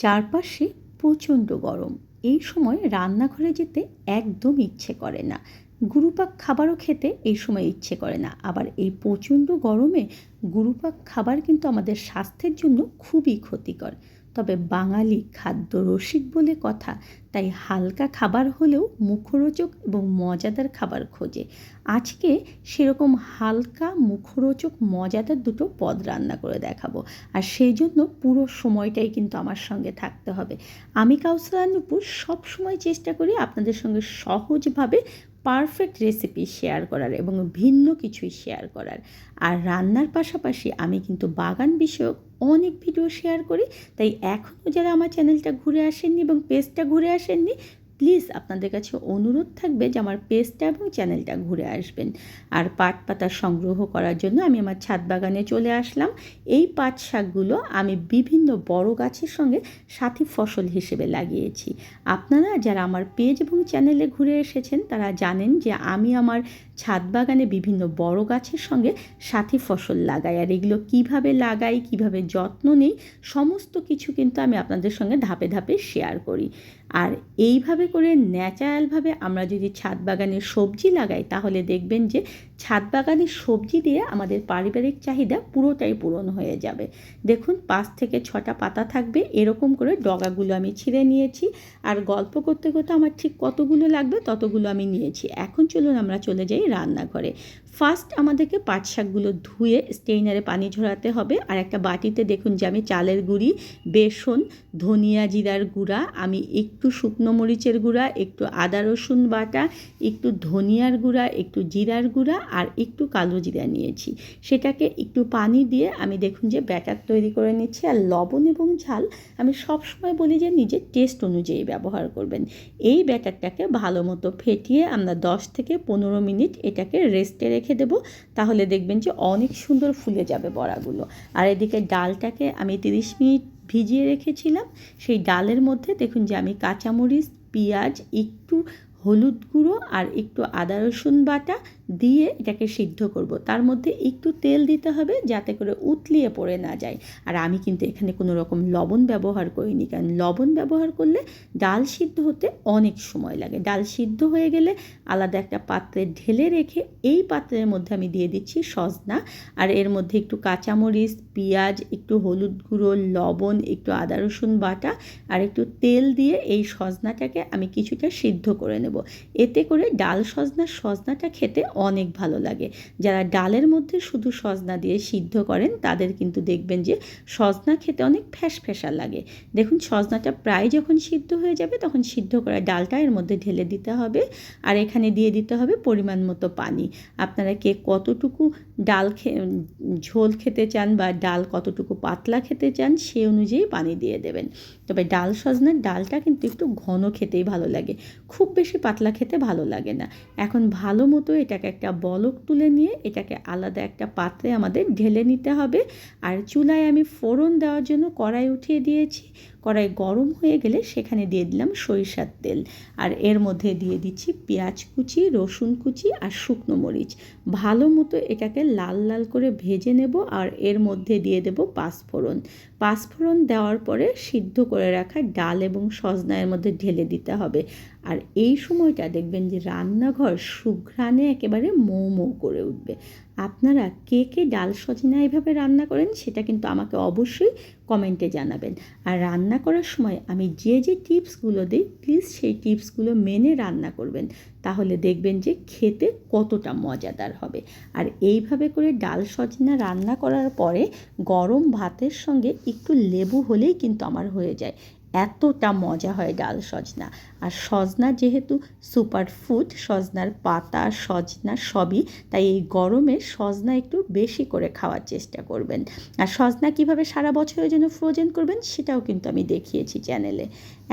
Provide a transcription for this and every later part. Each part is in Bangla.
চারপাশে প্রচণ্ড গরম। এই সময় রান্নাঘরে যেতে একদম ইচ্ছে করে না। গুরুপাক খাবারও খেতে এই সময় ইচ্ছে করে না। আবার এই প্রচণ্ড গরমে গুরুপাক খাবার কিন্তু আমাদের স্বাস্থ্যের জন্য খুবই ক্ষতিকর। তবে বাঙালি খাদ্য রসিক বলে কথা, তাই হালকা খাবার হলেও মুখরোচক এবং মজাদার খাবার খোঁজে। আজকে সেরকম হালকা মুখরোচক, মজাদার দুটো পদ রান্না করে দেখাবো, আর সেই জন্য পুরো সময়টাই কিন্তু আমার সঙ্গে থাকতে হবে। আমি কাউসারা সব সময় চেষ্টা করি আপনাদের সঙ্গে সহজভাবে পারফেক্ট রেসিপি শেয়ার করার এবং ভিন্ন কিছুই শেয়ার করার। আর রান্নার পাশাপাশি আমি কিন্তু বাগান বিষয়ক অনেক ভিডিও শেয়ার করি। তাই এখনও যারা আমার চ্যানেলটা ঘুরে আসেননি এবং পেজটা ঘুরে আসেননি প্লিজ আপনাদের কাছে অনুরোধ থাকবে যে আমার পেজটা এবং চ্যানেলটা ঘুরে আসবেন। আর পাট পাতা সংগ্রহ করার জন্য আমি আমার ছাদ বাগানে চলে আসলাম। এই পাট শাকগুলো আমি বিভিন্ন বড় গাছের সঙ্গে সাথী ফসল হিসেবে লাগিয়েছি। আপনারা যারা আমার পেজ এবং চ্যানেলে ঘুরে এসেছেন, তারা জানেন যে আমি আমার ছাদ বাগানে বিভিন্ন বড় গাছের সঙ্গে সাথী ফসল লাগাই। আর এগুলো কীভাবে লাগাই, কীভাবে যত্ন নিই, সমস্ত কিছু কিন্তু আমি আপনাদের সঙ্গে ধাপে ধাপে শেয়ার করি। আর এইভাবে করে ন্যাচারালভাবে আমরা যদি ছাদ বাগানে সবজি লাগাই তাহলে দেখবেন যে ছাদ বাগানের সবজি দিয়ে আমাদের পারিবারিক চাহিদা পুরোটাই পূরণ হয়ে যাবে। দেখুন, পাঁচ থেকে ছটা পাতা থাকবে, এরকম করে ডগাগুলো আমি ছিঁড়ে নিয়েছি। আর গল্প করতে করতে আমার ঠিক কতগুলো লাগবে ততগুলো আমি নিয়েছি। এখন চলুন আমরা চলে যাই রান্নাঘরে। ফার্স্ট আমাদেরকে পাট শাকগুলো ধুয়ে স্টেইনারে পানি ঝরাতে হবে। আর একটা বাটিতে দেখুন যে আমি চালের গুঁড়ি, বেসন, ধনিয়া জিরার গুঁড়া, আমি একটু শুকনো মরিচের গুঁড়া, একটু আদা রসুন বাটা, একটু ধনিয়ার গুঁড়া, একটু জিরার গুঁড়া আর একটু কালো জিরা নিয়েছি। সেটাকে একটু পানি দিয়ে আমি দেখুন যে ব্যাটার তৈরি করে নিচ্ছি আর লবণ এবং ঝাল আমি সবসময় বলি যে নিজের টেস্ট অনুযায়ী ব্যবহার করবেন। এই ব্যাটারটাকে ভালো মতো ফেটিয়ে আমরা দশ থেকে পনেরো মিনিট এটাকে রেস্টে রেখে দেবো। তাহলে দেখবেন যে অনেক সুন্দর ফুলে যাবে বড়াগুলো। আর এদিকে ডালটাকে আমি তিরিশ মিনিট ভিজিয়ে রেখেছিলাম। সেই ডালের মধ্যে দেখুন যে আমি কাঁচামরিচ, পেঁয়াজ, একটু হলুদ গুঁড়ো আর একটু আদা রসুন বাটা দিয়ে এটাকে সিদ্ধ করব। তার মধ্যে একটু তেল দিতে হবে যাতে করে উতলিয়ে পড়ে না যায়। আর আমি কিন্তু এখানে কোনো রকম লবণ ব্যবহার করিনি। কারণ লবণ ব্যবহার করলে ডাল সিদ্ধ হতে অনেক সময় লাগে। ডাল সিদ্ধ হয়ে গেলে আলাদা একটা পাত্রে ঢেলে রেখে এই পাত্রের মধ্যে আমি দিয়ে দিচ্ছি সজনা। আর এর মধ্যে একটু কাঁচামরিচ, পেঁয়াজ, একটু হলুদ গুঁড়ো, লবণ, একটু আদা রসুন বাটা আর একটু তেল দিয়ে এই সজনাটাকে আমি কিছুটা সিদ্ধ করে নেব। এতে করে ডাল সজনা, সজনাটা খেতে অনেক ভালো লাগে। যারা ডালের মধ্যে শুধু সজনা দিয়ে সিদ্ধ করেন, তাদের কিন্তু দেখবেন যে সজনা খেতে অনেক ফ্যাস ফ্যাসা লাগে। দেখুন, সজনাটা প্রায় যখন সিদ্ধ হয়ে যাবে, তখন সিদ্ধ করা ডালটা এর মধ্যে ঢেলে দিতে হবে আর এখানে দিয়ে দিতে হবে পরিমাণ মতো পানি। আপনারা কে কতটুকু ডাল খে, ঝোল খেতে চান বা ডাল কতটুকু পাতলা খেতে চান, সে অনুযায়ী পানি দিয়ে দেবেন। তবে ডাল সজনার ডালটা কিন্তু একটু ঘন খেতেই ভালো লাগে। খুব বেশি পাতলা খেতে ভালো লাগে না। এখন ভালো মতো এটাকে একটা বলক তুলে নিয়ে এটাকে আলাদা একটা পাত্রে আমাদের ঢেলে নিতে হবে। আর চুলায় আমি ফোড়ন দেওয়ার জন্য কড়াই উঠিয়ে দিয়েছি। কড়াই গরম হয়ে গেলে সেখানে দিয়ে দিলাম সরিষার তেল। আর এর মধ্যে দিয়ে দিচ্ছি পেঁয়াজ কুচি, রসুন কুচি আর শুকনো মরিচ। ভালো মতো এটাকে লাল লাল করে ভেজে নেব আর এর মধ্যে দিয়ে দেব পাঁচফোড়ন। পাঁচফোড়ন দেওয়ার পরে সিদ্ধ করে রাখা ডাল এবং সজনার মধ্যে ঢেলে দিতে হবে। আর এই সময়টা দেখবেন যে রান্নাঘর সুঘ্রাণে একেবারে মৌ মৌ করে উঠবে। আপনারা কে কে ডাল সজনা এভাবে রান্না করেন সেটা কিন্তু আমাকে অবশ্যই কমেন্টে জানাবেন। আর রান্না করার সময় আমি যে যে টিপসগুলো দিই, প্লিজ সেই টিপসগুলো মেনে রান্না করবেন। তাহলে দেখবেন যে খেতে কতটা মজাদার হবে। আর এইভাবে করে ডাল সজনা রান্না করার পরে গরম ভাতের সঙ্গে একটু লেবু হলেই কিন্তু আমার হয়ে যায়। এতটা মজা হয় ডাল সজনা। আর সজনা যেহেতু সুপার ফুড সজনার পাতা, সজনা সবই, তাই এই গরমে সজনা একটু বেশি করে খাওয়ার চেষ্টা করবেন। আর সজনা কীভাবে সারা বছরের জন্য ফ্রোজেন করবেন সেটাও কিন্তু আমি দেখিয়েছি চ্যানেলে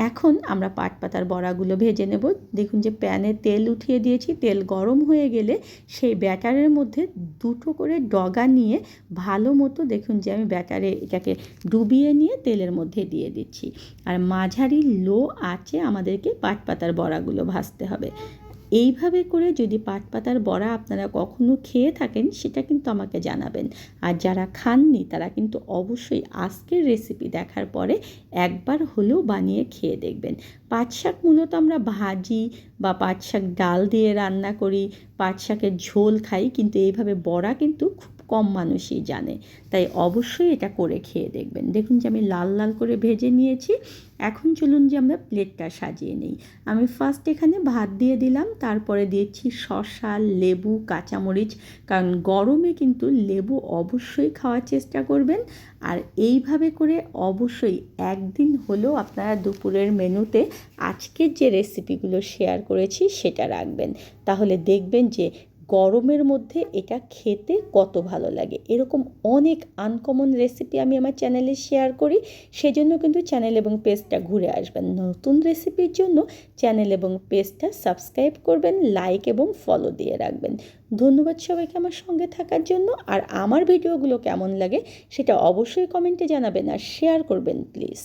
এখন আমরা পাট পাতার বড়াগুলো ভেজে নেব। দেখুন যে প্যানে তেল উঠিয়ে দিয়েছি, তেল গরম হয়ে গেলে সেই ব্যাটারের মধ্যে দুটো করে ডগা নিয়ে ভালো মতো দেখুন যে আমি ব্যাটারে এটাকে ডুবিয়ে নিয়ে তেলের মধ্যে দিয়ে দিচ্ছি। আর মাঝারি লো আঁচে আমাদেরকে পাট পাতার বড়াগুলো ভাজতে হবে। এইভাবে করে যদি পাট পাতার বড়া আপনারা কখনো খেয়ে থাকেন, সেটা কিন্তু আমাকে জানাবেন। আর যারা খাননি, তারা কিন্তু অবশ্যই আজকের রেসিপি দেখার পরে একবার হলেও বানিয়ে খেয়ে দেখবেন। পাট শাক মূলত আমরা ভাজি বা পাট শাক ডাল দিয়ে রান্না করি পাট শাকের ঝোল খাই, কিন্তু এইভাবে বড়া কিন্তু খুব কম মানুষই জানে। তাই অবশ্যই এটা করে খেয়ে দেখবেন। দেখুন যে আমি লাল লাল করে ভেজে নিয়েছি। এখন চলুন যে আমরা প্লেটটা সাজিয়ে নিই। আমি ফার্স্ট এখানে ভাত দিয়ে দিলাম, তারপরে দিয়েছি শসা, লেবু, কাঁচামরিচ, কারণ গরমে কিন্তু লেবু অবশ্যই খাওয়ার চেষ্টা করবেন। আর এইভাবে করে অবশ্যই একদিন হলেও আপনারা দুপুরের মেনুতে আজকের যে রেসিপিগুলো শেয়ার করেছি সেটা রাখবেন। তাহলে দেখবেন যে গরমের মধ্যে এটা খেতে কত ভালো লাগে। এরকম অনেক আনকমন রেসিপি আমি আমার চ্যানেলে শেয়ার করি, সেজন্য কিন্তু চ্যানেল এবং পেজটা ঘুরে আসবেন। নতুন রেসিপির জন্য চ্যানেল এবং পেজটা সাবস্ক্রাইব করবেন লাইক এবং ফলো দিয়ে রাখবেন। ধন্যবাদ সবাইকে আমার সঙ্গে থাকার জন্য, আর আমার ভিডিওগুলো কেমন লাগে সেটা অবশ্যই কমেন্টে জানাবেন, আর শেয়ার করবেন প্লিজ